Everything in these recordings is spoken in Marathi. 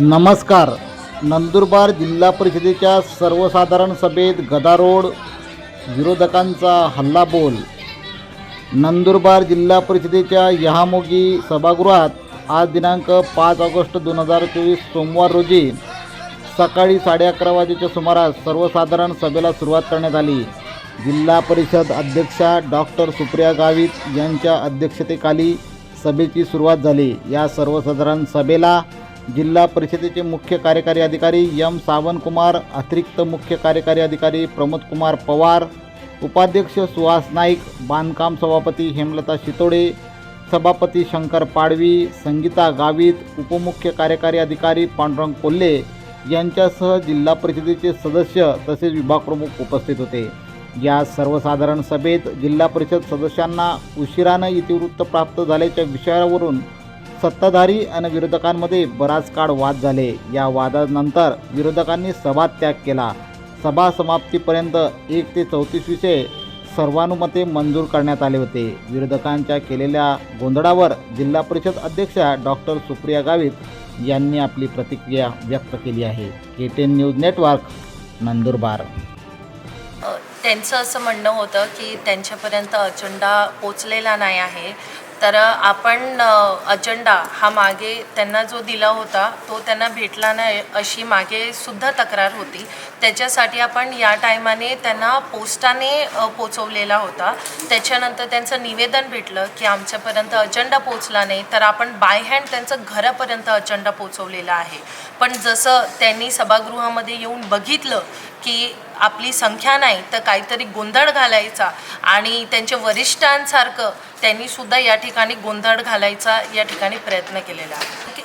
नमस्कार. नंदुरबार जिल्हा परिषदेच्या सर्वसाधारण सभेत गदारोळ विरोधकांचा हल्लाबोल नंदुरबार जिल्हा परिषदेच्या यहामोगी सभागृहात आज दिनांक पाच ऑगस्ट दोन हजार चोवीस सोमवार रोजी सकाळी साडे अकरा वाजेच्या सुमारास सर्वसाधारण सभेला सुरुवात करण्यात आली. जिल्हा परिषद अध्यक्षा डॉक्टर सुप्रिया गावित यांच्या अध्यक्षतेखाली सभेची सुरुवात झाली. या सर्वसाधारण सभेला जिल्हा परिषदेचे मुख्य कार्यकारी अधिकारी यम सावंतकुमार अतिरिक्त मुख्य कार्यकारी अधिकारी प्रमोदकुमार पवार उपाध्यक्ष सुहास नाईक बांधकाम सभापती हेमलता शितोडे सभापती शंकर पाडवी संगीता गावित उपमुख्य कार्यकारी अधिकारी पांडुरंग कोल्हे यांच्यासह जिल्हा परिषदेचे सदस्य तसेच विभागप्रमुख उपस्थित होते. या सर्वसाधारण सभेत जिल्हा परिषद सदस्यांना उशिरानं इतिवृत्त प्राप्त झाल्याच्या विषयावरून सत्ताधारी आणि विरोधकांमध्ये बराच काळ वाद झाले. या वादानंतर विरोधकांनी सभात्याग केला. सभा समाप्तीपर्यंत एक ते चौतीस विषय सर्वानुमते मंजूर करण्यात आले होते. विरोधकांच्या केलेल्या गोंधळावर जिल्हा परिषद अध्यक्षा डॉक्टर सुप्रिया गावित यांनी आपली प्रतिक्रिया व्यक्त केली आहे. K ten news network Nandurbar. त्यांचं असं म्हणणं होतं की त्यांच्यापर्यंत अजेंडा पोचलेला नाही आहे. तर आपण अजेंडा हा मागे त्यांना जो दिला होता तो त्यांना भेटला नाही अशी मागे सुद्धा तक्रार होती. त्याच्यासाठी आपण या टायमाने त्यांना पोस्टाने पोचवलेला होता. त्याच्यानंतर त्यांचं निवेदन भेटलं की आमच्यापर्यंत अजेंडा पोचला नाही तर आपण बाय हँड त्यांचं घरापर्यंत अजेंडा पोचवलेला आहे. पण जसं त्यांनी सभागृहामध्ये येऊन बघितलं की आपली संख्या नाही तर काहीतरी गोंधळ घालायचा. आणि त्यांच्या वरिष्ठांसारखं त्यांनी सुद्धा या ठिकाणी गोंधळ घालायचा या ठिकाणी प्रयत्न केलेला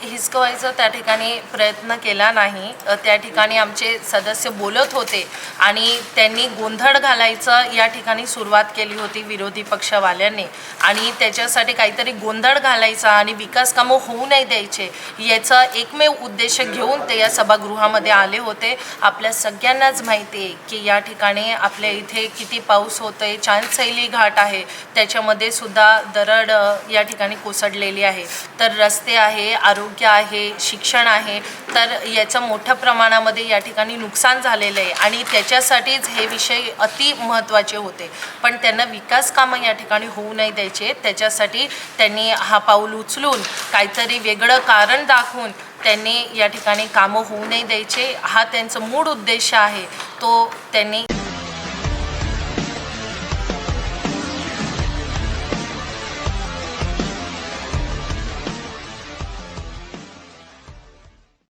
हिसकवायचं हिसकवायचा त्या ठिकाणी प्रयत्न केला नाही. त्या ठिकाणी आमचे सदस्य बोलत होते. आणि त्यांनी गोंधळ घालायचं या ठिकाणी सुरुवात केली होती विरोधी पक्षवाल्यांनी. आणि त्याच्यासाठी काहीतरी गोंधळ घालायचा आणि विकास कामं होऊ नाही द्यायचे याचा एकमेव उद्देश घेऊन ते या सभागृहामध्ये आले होते. आपल्या सगळ्यांनाच माहिती आहे की या ठिकाणी आपल्या इथे किती पाऊस होतोय चांदसैली घाट आहे त्याच्यामध्ये सुद्धा दरड या ठिकाणी कोसळलेली आहे. तर रस्ते आहे आरोग्य आहे शिक्षण आहे तर याचं मोठ्या प्रमाणामध्ये या ठिकाणी नुकसान झालेलं आहे. आणि त्याच्यासाठीच हे विषय अति महत्त्वाचे होते. पण त्यांना विकास कामं या ठिकाणी होऊ नाही द्यायचे. त्याच्यासाठी त्यांनी हा पाऊल उचलून काहीतरी वेगळं कारण दाखवून त्यांनी या ठिकाणी कामं होऊ नाही द्यायचे. हा त्यांचा मूळ उद्देश आहे. तो त्यांनी